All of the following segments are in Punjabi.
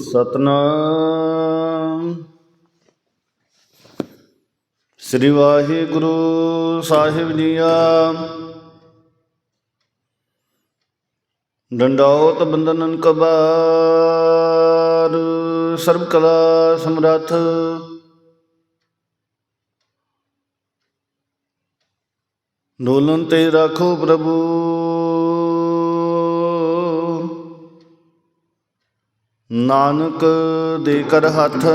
ਸਤਨਾਮ। ਸ੍ਰੀ ਵਾਹਿਗੁਰੂ ਸਾਹਿਬ ਜੀਆ ਡੰਡਾਉਤ ਬੰਦਨਨ ਕਬਾਰ, ਸਰਬ ਕਲਾ ਸਮਰੱਥ। ਡੋਲਨ ਤੇ ਰਾਖੋ ਪ੍ਰਭੂ। ਨਾਨਕ ਦੇ ਕਰ ਹੱਥ।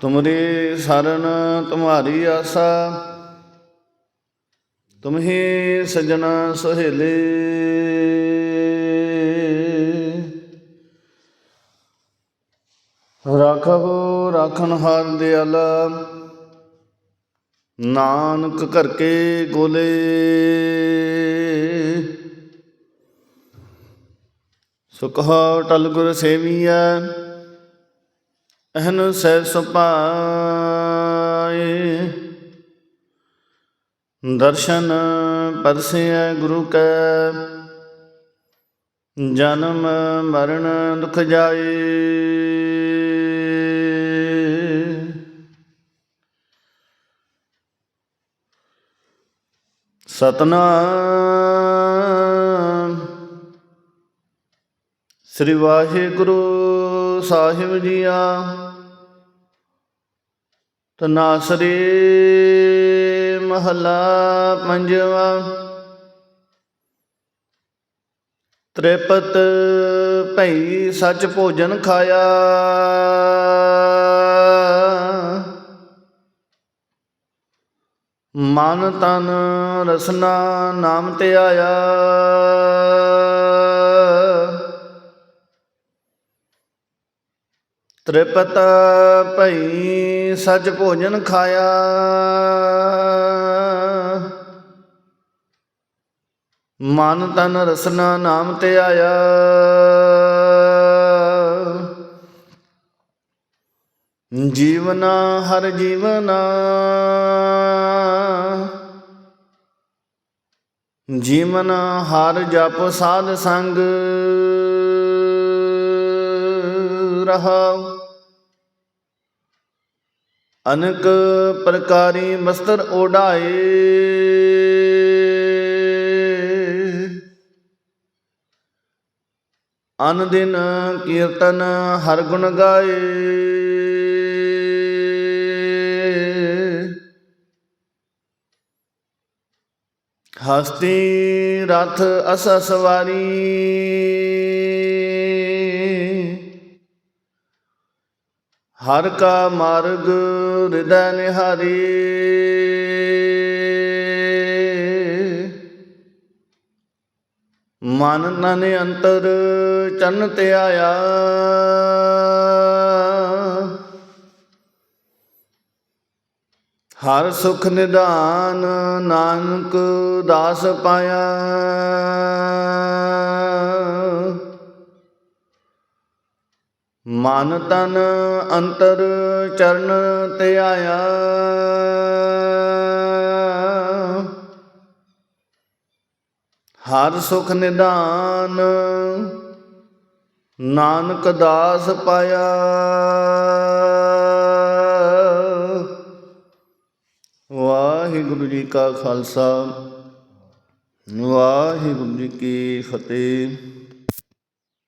ਤੁਮਰੇ ਸਰਨ ਤੁਮਾਰੀ ਆਸਾ। ਤੁਮਹੀ ਸਜਣ ਸੁਹੇਲੇ। ਰਾਖੋ ਰਾਖਨ ਹਾਰ ਦਿਆਲਾ। ਨਾਨਕ ਕਰਕੇ ਗੋਲੇ। ਸੁਖਾ ਟਲ ਗੁਰ ਸੇਵੀਐ, ਅਹਨ ਸਹਿ ਸੁਪਾਏ। ਦਰਸ਼ਨ ਪਰਸਿਐ ਗੁਰੂ ਕੈ, ਜਨਮ ਮਰਨ ਦੁਖ ਜਾਏ। ਸਤਨਾਮ ਸ੍ਰੀ ਵਾਹਿਗੁਰੂ ਸਾਹਿਬ ਜੀਆ ਤਨਾਸਰੀ ਮਹਲਾ ਪੰਜਵਾ, ਤ੍ਰਿਪਤ ਭਈ ਸੱਚ ਭੋਜਨ ਖਾਇਆ। ਮਨ ਤਨ ਰਸਨਾ ਨਾਮ ਤੇ ਆਇਆ। ਤ੍ਰਿਪਤ ਭਈ ਸੱਚ ਭੋਜਨ ਖਾਇਆ। ਮਨ ਤਨ ਰਸਨਾ ਨਾਮ ਤੇ ਆਇਆ। ਜੀਵਨਾ ਹਰ ਜੀਵਨਾ। ਜੀਵਨ ਹਰ ਜਪ ਸਾਧ ਸੰਗ। ਰਹਾਉ ਅਨਕ ਪ੍ਰਕਾਰੀ ਮਸਤਰ ਓਢਾਏ ਅਨ ਦਿਨ ਕੀਰਤਨ ਹਰ ਗੁਣ ਗਾਏ। ਹਸਤੀ ਰਥ ਅਸ ਸਵਾਰੀ। ਹਰ ਕਾ ਮਾਰਗ ਹਿਰਦੈ ਨਿਹਾਰੀ। ਮਨ ਤਨ ਅੰਤਰ ਚੰਨ ਤੇ ਆਇਆ। ਹਰ ਸੁਖ ਨਿਧਾਨ ਨਾਨਕ ਦਾਸ ਪਾਇਆ। ਮਨ ਤਨ ਅੰਤਰ ਚਰਨ ਤੇ ਆਇਆ। ਹਰ ਸੁਖ ਨਿਦਾਨ ਨਾਨਕ ਦਾਸ ਪਾਇਆ। ਵਾਹਿਗੁਰੂ ਜੀ ਕਾ ਖਾਲਸਾ, ਵਾਹਿਗੁਰੂ ਜੀ ਕੀ ਫਤਿਹ।